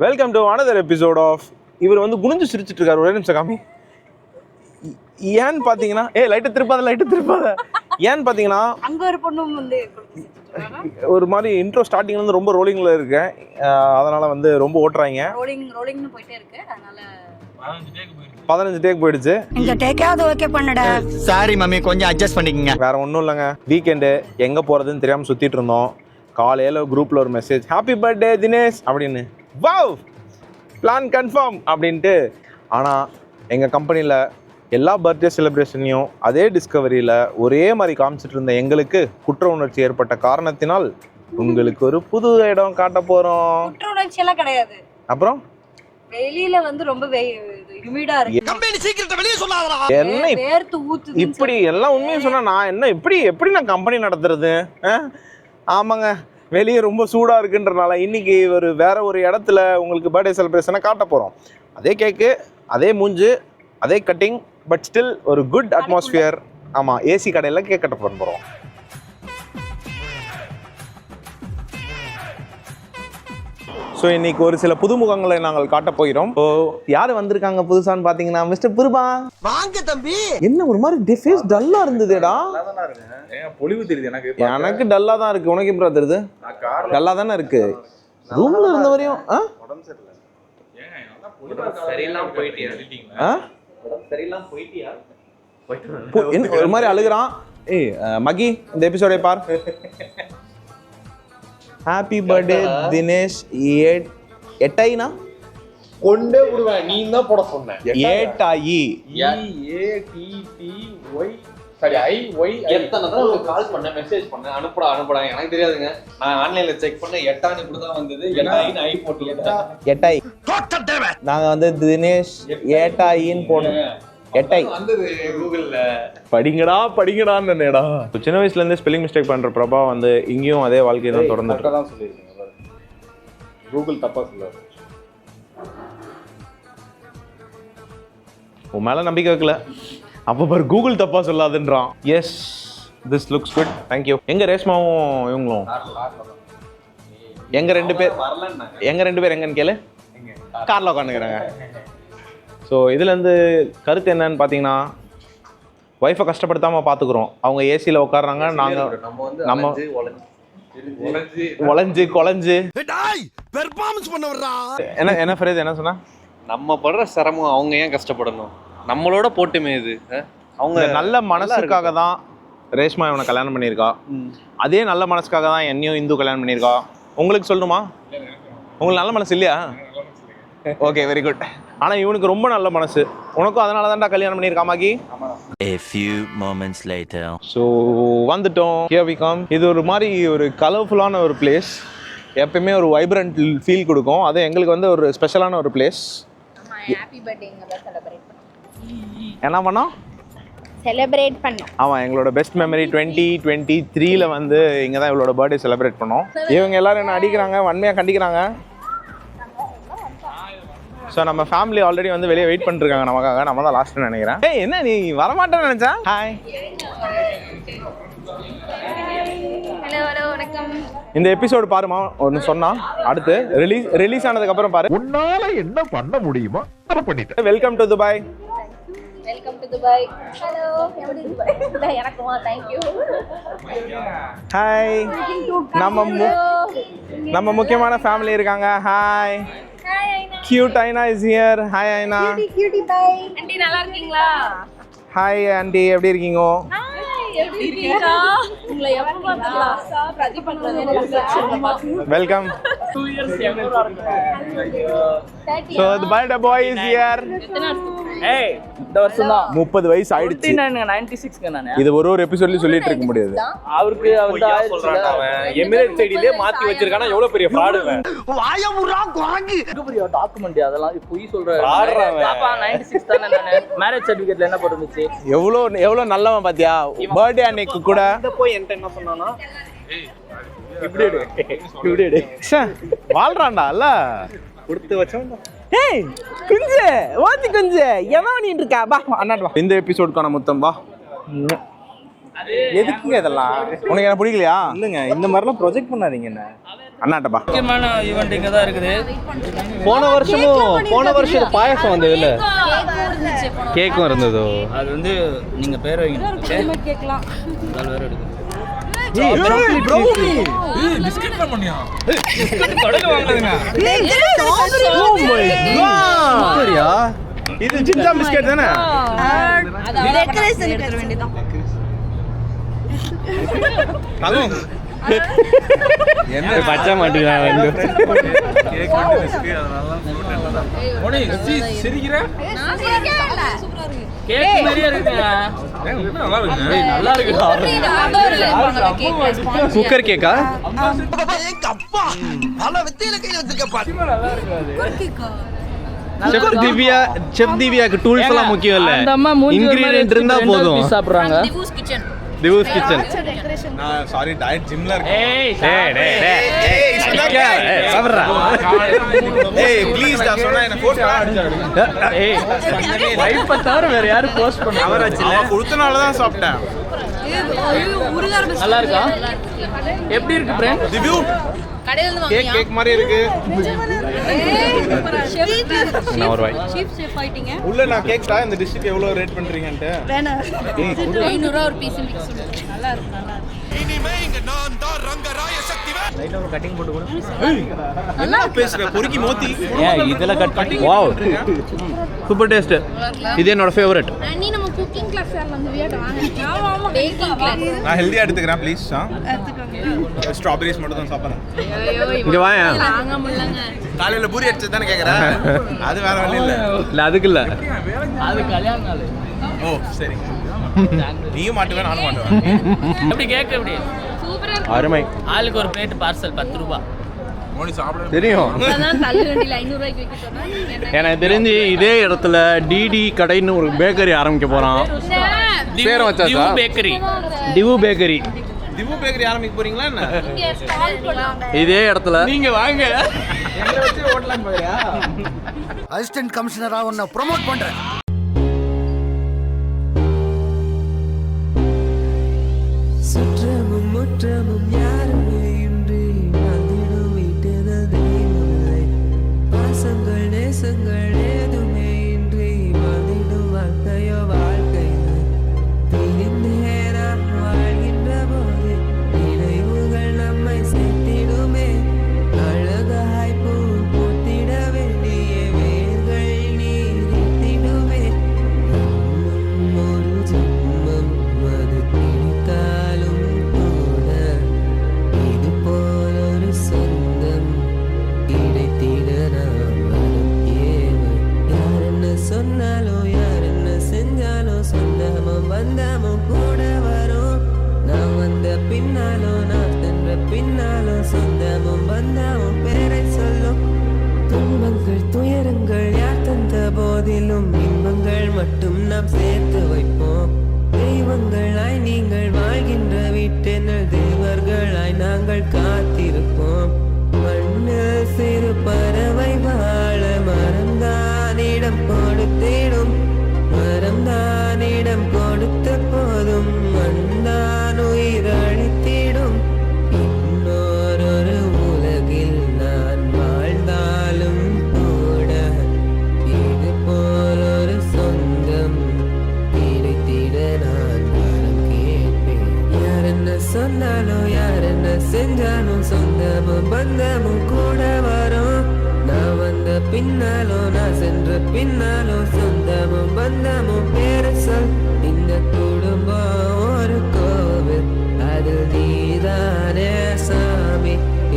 Welcome to another episode of இவர் வந்து குனிஞ்சு சிரிச்சிட்டு இருக்காரு ஒரே நிமிஷம் காமி. ஏன்னு பார்த்தீங்கன்னா ஏ லைட்டை திருப்பாத லைட்டை திருப்பாத. ஏன்னு பார்த்தீங்கன்னா அங்க ஒரு பொண்ணும் வந்து ஒரு மாதிரி இன்ட்ரோ ஸ்டார்டிங்ல இருந்து ரொம்ப ரோலிங்கில் இருக்கேன் அதனால வந்து ரொம்ப ஓட்டுறாங்க. ரோலிங் ரோலிங்னு போயிட்டே இருக்கு. அதனால பதினஞ்சு டேக் போயிடுச்சு. இந்த டேக்காவது ஓகே பண்ணுடா. சாரி மம்மி கொஞ்சம் அட்ஜஸ்ட் பண்ணிக்கங்க. வேற ஒன்றும் இல்லைங்க. வீக்கெண்டு எங்கே போகிறதுன்னு தெரியாமல் சுற்றிட்டு இருந்தோம். காலையில் குரூப்பில் ஒரு மெசேஜ் ஹாப்பி பர்த்டே தினேஷ் அப்படின்னு. வாவ்! பிளான் கன்ஃபார்ம் அப்படின்ட்டு. ஆனால் எங்கள் கம்பெனியில் எல்லா பர்த்டே செலிப்ரேஷனையும் அதே டிஸ்கவரியில் ஒரே மாதிரி காமிச்சிட்டு இருந்த எங்களுக்கு குற்ற உணர்ச்சி ஏற்பட்ட காரணத்தினால் உங்களுக்கு ஒரு புது இடம் காட்ட போகிறோம் குற்ற உணர்ச்சி எல்லாம் கிடையாது. அப்புறம்? வெளியில வந்து ரொம்ப ஹியூமிடா இருக்கு. என்ன வே- வேர்த்து ஊத்துது இப்படி எல்லாம் உண்மையும் சொன்னா நான் என்ன எப்படி எப்படி நான் கம்பெனி நடத்துறது? ஆ? ஆமாங்க. வெளியே ரொம்ப சூடாக இருக்குன்றனால இன்னைக்கு ஒரு வேற ஒரு இடத்துல உங்களுக்கு பர்த்டே செலிப்ரேஷனை காட்ட போகிறோம் அதே கேக்கு அதே மூஞ்சு அதே கட்டிங் பட் ஸ்டில் ஒரு குட் அட்மாஸ்பியர் ஆமாம் ஏசி கடையில் கேக் கட்ட போகிறோம் ஸோ இன்னைக்கு ஒரு சில புதுமுகங்களை நாங்கள் காட்ட போகிறோம். ஸோ யார் வந்திருக்காங்க புதுசான்னு பார்த்தீங்கன்னா மிஸ்டர் புருபா. வாங்க தம்பி. என்ன ஒரு மாதிரி ஃபேஸ் டல்லா இருந்ததுடா. பொலிவு தெரியுது எனக்கு எனக்கு டல்லா தான் இருக்கு. உனக்கு எப்படி தெரியுது? டல்லா தானே இருக்கு. ரூம்ல இருந்த வரையும் ஆ? சரியெல்லாம் போயிட்டியா? ஆ? சரியெல்லாம் போயிட்டியா? பு- என்ன ஒரு மாதிரி அழுகுறான். ஏய் மகி இந்த எபிசோடை பார். ஹாப்பி பர்த்டே தினேஷ் ஏட் எட்டாயினா? கொண்டே விடுவேன். நீ தான் போட சொன்ன Ettayi A T T Y சரி ஐ ஒய் எத்தனை தடவை உங்களுக்கு கால் பண்ண மெசேஜ் பண்ண அனுப்புடா அனுப்புடா. எனக்கு தெரியாதுங்க. நான் ஆன்லைன்ல செக் பண்ண எட்டான்னு இப்படி தான் வந்தது. எட்டாயின்னு ஐ போட்டு எட்டா? எட்டாய். நாங்க வந்து தினேஷ் ஏட்டாயின்னு போனோம் கூகுள்ல. படிங்கடா படிங்கடான்னு நினைடா சின்ன வயசுல இருந்தே ஸ்பெல்லிங் மிஸ்டேக் பண்ற பிரபா வந்து இங்கேயும் அதே வாழ்க்கையை தான் கரெக்டா தான் சொல்லியிருக்கீங்க கூகுள் தப்பா சொல்லாது. உன் மேல நம்பிக்கை வைக்கல. அப்போ பாரு கூகுள் தப்பா சொல்லாதுன்றான். Yes this looks good thank you எங்க ரேஷ்மாவும் இவங்களும்? எங்க ரெண்டு பேர்? வரலன்னா எங்க ரெண்டு பேர் எங்கன்னு கேளு. கார்ல உட்காந்துக்கிறாங்க. ஸோ இதுலேருந்து கருத்து என்னன்னு பார்த்தீங்கன்னா ஒய்ஃபை கஷ்டப்படுத்தாமல் பார்த்துக்குறோம் அவங்க ஏசியில் உட்காடுறாங்க நாங்கள் நம்ம உழைஞ்சு குழஞ்சு பெர்ஃபார்மன்ஸ் பண்ண வர்றா என்ன என்ன ஃப்ரேஸ் என்ன சொன்னா? நம்ம படுற சிரமம் அவங்க ஏன் கஷ்டப்படணும்? நம்மளோட போட்டுமே இது? அவங்க நல்ல மனசுக்காக தான் ரேஷ்மா இவனை கல்யாணம் பண்ணியிருக்கா. அதே நல்ல மனசுக்காக தான் என்னையும் இந்து கல்யாணம் பண்ணியிருக்கா. உங்களுக்கு சொல்லணுமா? உங்களுக்கு நல்ல மனசு இல்லையா? ஓகே வெரி குட் ஆனால் இவனுக்கு ரொம்ப நல்ல மனசு. உனக்கும் அதனால தான்டா கல்யாணம் பண்ணியிருக்கா மாகி A few moments later. So வந்துட்டோம். Here we come. இது ஒரு மாதிரி ஒரு கலர்ஃபுல்லான ஒரு பிளேஸ் எப்பயுமே ஒரு வைப்ரண்ட் ஃபீல் கொடுக்கும். அது எங்களுக்கு வந்து ஒரு ஸ்பெஷலான ஒரு பிளேஸ் என்ன பண்ணோம்? செலிப்ரேட் பண்ணோம். ஆமாம் எங்களோட பெஸ்ட் மெமரி டுவெண்ட்டி டுவெண்ட்டி த்ரீல வந்து இங்கே தான் இவளோட பர்த்டே செலிப்ரேட் பண்ணோம். இவங்க எல்லாரும் என்ன அடிக்கிறாங்க? வன்மையாக கண்டிக்கிறாங்க? ஸோ நம்ம ஃபேமிலி ஆல்ரெடி வந்து வெளியே வெயிட் பண்ணிருக்காங்க நமக்காக. நம்ம தான் லாஸ்ட்னு நினைக்கிறேன். ஏய் என்ன நீ வரமாட்டேன்னு நினச்சா? ஹாய் ஹலோ ஹலோ வணக்கம். இந்த எபிசோடு பாருமா ஒன்று சொன்னா. அடுத்து ரிலீஸ் ரிலீஸ் ஆனதுக்கு அப்புறம் பாரு. உன்னால என்ன பண்ண முடியுமோ அதை பண்ணிட்டேன். Welcome to Dubai welcome to Dubai hello எப்படி இருக்கு எனக்குமா தேங்க்யூ ஹாய் நம்ம மு- நம்ம முக்கியமான ஃபேமிலி இருக்காங்க. Hi cute Aina is here hi Aina cutie bye aunty நல்லா இருக்கீங்களா? ஹாய் ஆண்டி எப்படி இருக்கீங்க? Welcome so the boy is here ஏய் இந்த வருஷம் தான். முப்பது வயசு ஆயிடுச்சு. நைன்டி சிக்ஸ்ங்க நானு இது ஒரு ஒரு எபிசோட்லயும் சொல்லிட்டு இருக்க முடியாது. அவருக்கு வந்து ஆயிடுச்சுல. எமிரேட் ஐடியிலே மாத்தி வச்சிருக்கானா? எவ்வளவு பெரிய ஃப்ராடு வாய முறா குரங்கு. எங்க பெரிய டாக்குமெண்ட் அதெல்லாம்? பொய் சொல்றேன் fraud-ரா அவன். பாப்பா நைன்டி சிக்ஸ் தானே நானு. மேரேஜ் சர்டிபிகேட்ல என்ன போட்டுருந்துச்சு? எவ்வளோ எவ்வளோ நல்லவன் பாத்தியா? பர்த்டே அன்னைக்கு கூட. போய் என்கிட்ட என்ன சொன்னானா இப்படி வாழ்றான்டா இல்ல கொடுத்து வச்சோம் ஏய் குஞ்சு ஓத்தி குஞ்சு என்ன பண்ணிட்டு இருக்கா? பா அண்ணாட்டு வா. இந்த எபிசோடுக்கான மொத்தம் வா. எதுக்குங்க இதெல்லாம்? உனக்கு என்ன பிடிக்கலையா? இல்லைங்க இந்த மாதிரிலாம் ப்ரொஜெக்ட் பண்ணாதீங்க என்ன. அண்ணாட்டப்பா முக்கியமான ஈவெண்ட் இங்க தான் இருக்குது போன வருஷமும் போன வருஷம் பாயசம் வந்தது இல்ல கேக்கும் இருந்ததோ அது வந்து நீங்க பேர் கேட்கலாம் அது வேற எடுக்கணும் சரியா இது சின்ன பிஸ்கெட் தானே டெக்கரேஷன் வேண்டியதான் என்ன? பச்சை நல்லா இருக்கு. குக்கர் கேக்கா? செஃப் திவ்யா செஃப் திவ்யாக்கு டூல்ஸ் எல்லாம் முக்கியம் இல்ல. அந்த அம்மா மூஞ்சி ஒரு மாதிரி இன்கிரிடியன்ட் இருந்தா போதும். சாப்பிடுறாங்க. திவுஸ் கிச்சன். நான் சாரி டயட் ஜிம்ல ஏய் டேய் டேய் ஏய்? ஏய், சாப்பிடுறா. ஏய் ப்ளீஸ் நான் சொன்னா என்ன போட்டு ஏய் வைப்பை தவிர வேற யாரும் போஸ்ட் பண்ண அவர் கொடுத்தனால தான் சாப்பிட்டேன். நல்லா இருக்கா? எப்படி இருக்கு ஃப்ரெண்ட் திவ்யூ கடையில இருந்து கேக் கேக் மாதிரி இருக்கு. நான் ஒரு வாய். சீப் ஷேப் ஆயிட்டீங்க. உள்ள நான் கேக்டா இந்த டிஷ்ஷுக்கு எவ்வளவு ரேட் பண்றீங்கன்ட்டு. ஐநூறு ரூபா ஒரு பீஸ் மிக்ஸ் நல்லா இருக்கும் நல்லா இருக்கும் இனிமே இங்க நான் தான் ரங்கராய சக்தி என்ன பேசுற? பொறுக்கி மோத்தி. ஏன் இதெல்லாம் கட் பண்ணி வாவ் சூப்பர் டேஸ்ட் இது என்னோட ஃபேவரட் நீ குக்கிங் கிளாஸ் வந்து வியாட வாங்க பேக்கிங் கிளாஸ் நான் ஹெல்தியா எடுத்துக்கிறேன் ப்ளீஸ் ஸ்ட்ராபெரிஸ் மட்டும் தான் சாப்பிட்றேன். இங்க வாயா? வாங்க முடியலங்க. காலையில பூரி அடிச்சது தானே கேக்குறேன் அது வேற வழி இல்ல. இல்ல அதுக்கு இல்ல. அது கல்யாண நாள். ஓ சரி. நீயும் மாட்டுவேன் நானும் மாட்டுவேன் எப்படி கேக் எப்படி? சூப்பரா அருமை. ஆளுக்கு ஒரு பிளேட் பார்சல் பத்து ரூபா. மோனி சாப்பிட தெரியும். எனக்கு தெரிஞ்சு இதே இடத்துல டிடி கடைன்னு ஒரு பேக்கரி ஆரம்பிக்க போறான். பேரை வச்சாச்சா? Bakery Divu bakery Divu bakery ஆரம்பிக்க போறீங்களா என்ன? இதே இடத்துல. நீங்க வாங்க. அசிஸ்டன்ட் கமிஷனரா உன்னை ப்ரோமோட் பண்றேன். இன்பங்கள் மட்டும் நாம் சேர்த்து வைப்போம். தெய்வங்களாய் நீங்கள் வாழ்கின்ற வீட்டினர் தேவர்களாய் நாங்கள் காத்திருப்போம். மண்ணில் சிறு பறவை வாழ மரம்தானிடம் கொடுத்தேடும் மரம்தானிடம் கொடுத்த போதும் மண்தான் உயிரழி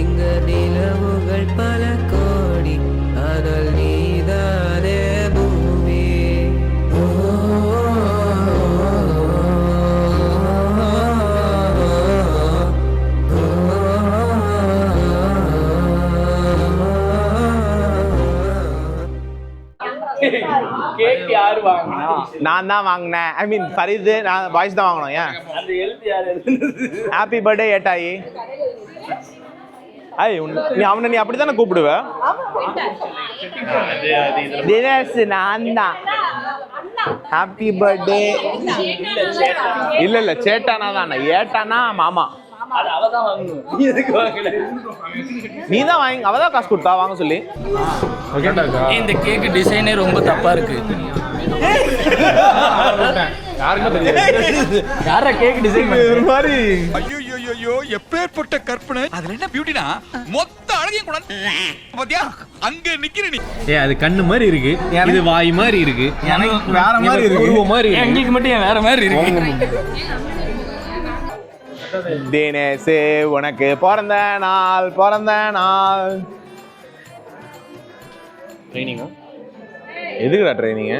இங்க நிலவுகள் பல கோடி ஆனால் நீதானே பூமி. ஓ, கேக் யாரு வாங்கினா? நான் தான் வாங்கினேன். ஐ மீன் ஃபரிது நான் பாய்ஸ் தான் வாங்கணும் ஏன்? அந்த எழுத்து யார் எழுதுனது? Happy birthday Ettayi. ஐய் உன்- நீ அவனை நீ அப்படி தானே கூப்பிடுவ? தினேஷ் நான் தான். ஹாப்பி பர்த்டே இல்ல இல்ல சேட்டானா தான் ஏட்டானா மாமா. நீ எதுக்கு வாங்கல நீ தான் வாங்கி அவ தான் காசு கொடுத்தா வாங்க சொல்லி. இந்த கேக் டிசைனே ரொம்ப தப்பா இருக்கு. யாருக்கும் தெரியாது. யாரா கேக் டிசைன் மாதிரி ஐயோ எப்பேற்பட்ட கற்பனை. அதுல என்ன பியூட்டினா மொத்த அழகையும் கூட பாத்தியா? அங்க நிக்கிற நீ. ஏ அது கண்ணு மாதிரி இருக்கு. இது வாய் மாதிரி இருக்கு. எனக்கு வேற மாதிரி இருக்கு. உருவம் மாதிரி இருக்கு. எங்களுக்கு மட்டும் ஏன் வேற மாதிரி இருக்கு? தினேஷ் உனக்கு பிறந்த நாள் பிறந்த நாள். ட்ரைனிங்கா எதுக்குடா ட்ரைனிங்க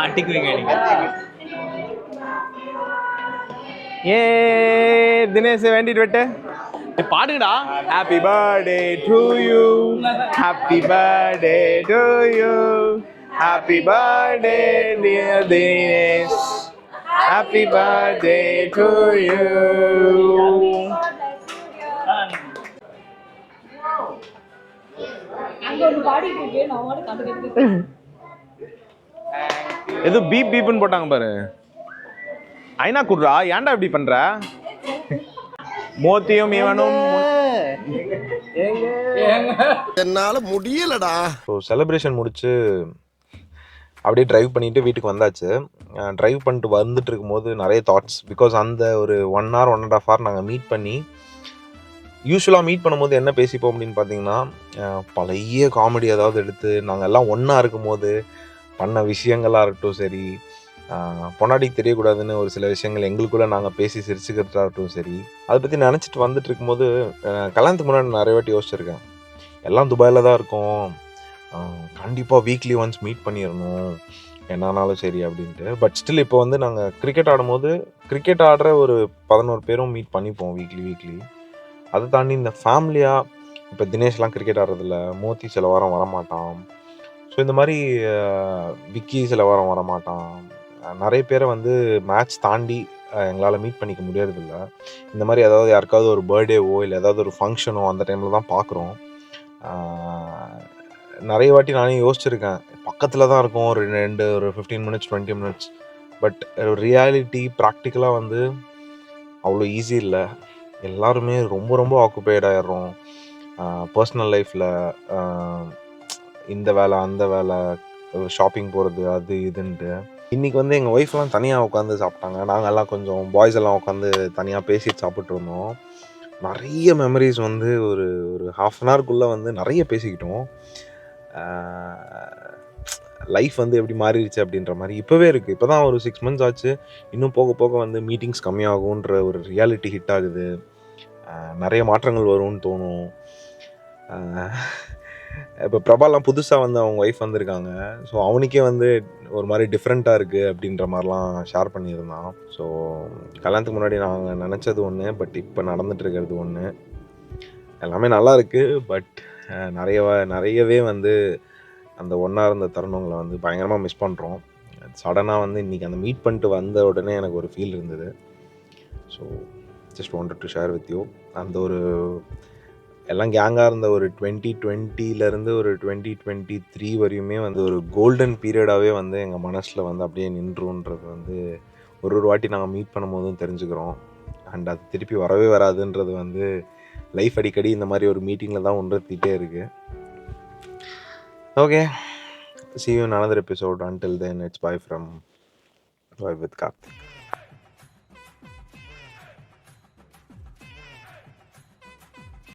மாட்டிக்குவீங்க நீங்க. ஏ தினேஷ் வேண்டிட்டு விட்டு. பாடுங்கடா. Happy birthday to you happy birthday to you happy birthday dear Dinesh happy birthday to you எது பீப் பீப்னு போட்டாங்க பாரு. ஐநா குடுறா? ஏன்டா இப்படி பண்ற? மோத்தியும் இவனும் என்னால முடியலடா. ஸோ செலிப்ரேஷன் முடிச்சு அப்படியே டிரைவ் பண்ணிட்டு வீட்டுக்கு வந்தாச்சு. டிரைவ் பண்ணிட்டு வந்துட்டு இருக்கும்போது நிறைய தாட்ஸ் பிகாஸ் அந்த ஒரு one hour one and half hour நாங்கள் மீட் பண்ணி யூஸ்வலாக மீட் பண்ணும்போது என்ன பேசிப்போம் அப்படின்னு பார்த்தீங்கன்னா பழைய காமெடி ஏதாவது எடுத்து நாங்கள் எல்லாம் ஒன்றா இருக்கும்போது பண்ண விஷயங்களாக இருக்கட்டும் சரி பொன்னாடி தெரியக்கூடாதுன்னு ஒரு சில விஷயங்கள் எங்களுக்குள்ள நாங்கள் பேசி சிரிச்சுக்கிறதா சரி அதை பற்றி நினச்சிட்டு வந்துட்டு இருக்கும்போது கல்யாணத்துக்கு முன்னாடி நிறைய வாட்டி யோசிச்சிருக்கேன். எல்லாம் துபாயில் தான் இருக்கோம். கண்டிப்பாக வீக்லி ஒன்ஸ் மீட் பண்ணிடணும் என்னானாலும் சரி அப்படின்ட்டு. பட் ஸ்டில் இப்போ வந்து நாங்கள் கிரிக்கெட் ஆடும்போது கிரிக்கெட் ஆடுற ஒரு பதினோரு பேரும் மீட் பண்ணிப்போம் வீக்லி வீக்லி அதை தாண்டி இந்த ஃபேமிலியாக இப்போ தினேஷ்லாம் கிரிக்கெட் ஆடுறதில்ல. மோத்தி சில வாரம் வரமாட்டான். ஸோ இந்த மாதிரி விக்கி சில வாரம் வரமாட்டான். நிறைய பேரை வந்து மேட்ச் தாண்டி எங்களால் மீட் பண்ணிக்க முடியறதில்ல. இந்த மாதிரி ஏதாவது யாருக்காவது ஒரு பர்த்டேவோ இல்லை ஏதாவது ஒரு ஃபங்க்ஷனோ அந்த டைமில் தான் பார்க்குறோம். நிறைய வாட்டி நானே யோசிச்சிருக்கேன். பக்கத்தில் தான் இருக்கும் ஒரு ரெண்டு ஒரு fifteen minutes twenty minutes but reality ப்ராக்டிக்கலாக வந்து அவ்வளோ ஈஸி இல்லை. எல்லாருமே ரொம்ப ரொம்ப ஆக்குபைட் ஆகிடுறோம் பர்சனல் லைஃப்பில் இந்த வேலை அந்த வேலை ஷாப்பிங் போகிறது அது இதுன்ட்டு. இன்றைக்கி வந்து எங்கள் ஒய்ஃப்லாம் தனியாக உட்காந்து சாப்பிட்டாங்க. நாங்கள் எல்லாம் கொஞ்சம் பாய்ஸ் எல்லாம் உட்காந்து தனியாக பேசிட்டு சாப்பிட்ருந்தோம் நிறைய மெமரிஸ் வந்து ஒரு ஒரு ஹாஃப் அன் ஹவர்க்குள்ளே வந்து நிறைய பேசிக்கிட்டோம். லைஃப் வந்து எப்படி மாறிடுச்சு அப்படின்ற மாதிரி இப்போவே இருக்குது இப்போ தான் ஒரு சிக்ஸ் மந்த்ஸ் ஆச்சு. இன்னும் போக போக வந்து மீட்டிங்ஸ் கம்மியாகுன்ற ஒரு ரியாலிட்டி ஹிட் ஆகுது. நிறைய மாற்றங்கள் வரும்னு தோணும். இப்போ பிரபாலாம் புதுசாக வந்து அவங்க ஒய்ஃப் வந்திருக்காங்க. ஸோ அவனுக்கே வந்து ஒரு மாதிரி டிஃப்ரெண்ட்டாக இருக்குது அப்படின்ற மாதிரிலாம் ஷேர் பண்ணியிருந்தான். ஸோ கல்யாணத்துக்கு முன்னாடி நாங்கள் நினச்சது ஒன்று பட் இப்போ நடந்துட்டுருக்கிறது ஒன்று எல்லாமே நல்லா இருக்குது பட் நிறைய நிறையவே வந்து அந்த ஒன்றா இருந்த தருணங்களை வந்து பயங்கரமாக மிஸ் பண்ணுறோம் சடனாக வந்து இன்றைக்கி அந்த மீட் பண்ணிட்டு வந்த உடனே எனக்கு ஒரு ஃபீல் இருந்தது. So just wanted to share with you அந்த ஒரு எல்லாம் கேங்காக இருந்த ஒரு டுவெண்ட்டி டுவெண்ட்டிலேருந்து ஒரு டுவெண்ட்டி டுவெண்ட்டி த்ரீ வரையுமே வந்து ஒரு கோல்டன் பீரியடாகவே வந்து எங்கள் மனசில் வந்து அப்படியே நின்றுன்றது வந்து ஒரு ஒரு வாட்டி நாங்கள் மீட் பண்ணும்போதும் தெரிஞ்சுக்கிறோம். அண்ட் அது திருப்பி வரவே வராதுன்றது வந்து லைஃப் அடிக்கடி இந்த மாதிரி ஒரு மீட்டிங்கில் தான் உணர்த்திட்டே இருக்குது okay see you in episode until then it's bye from bye with Karthik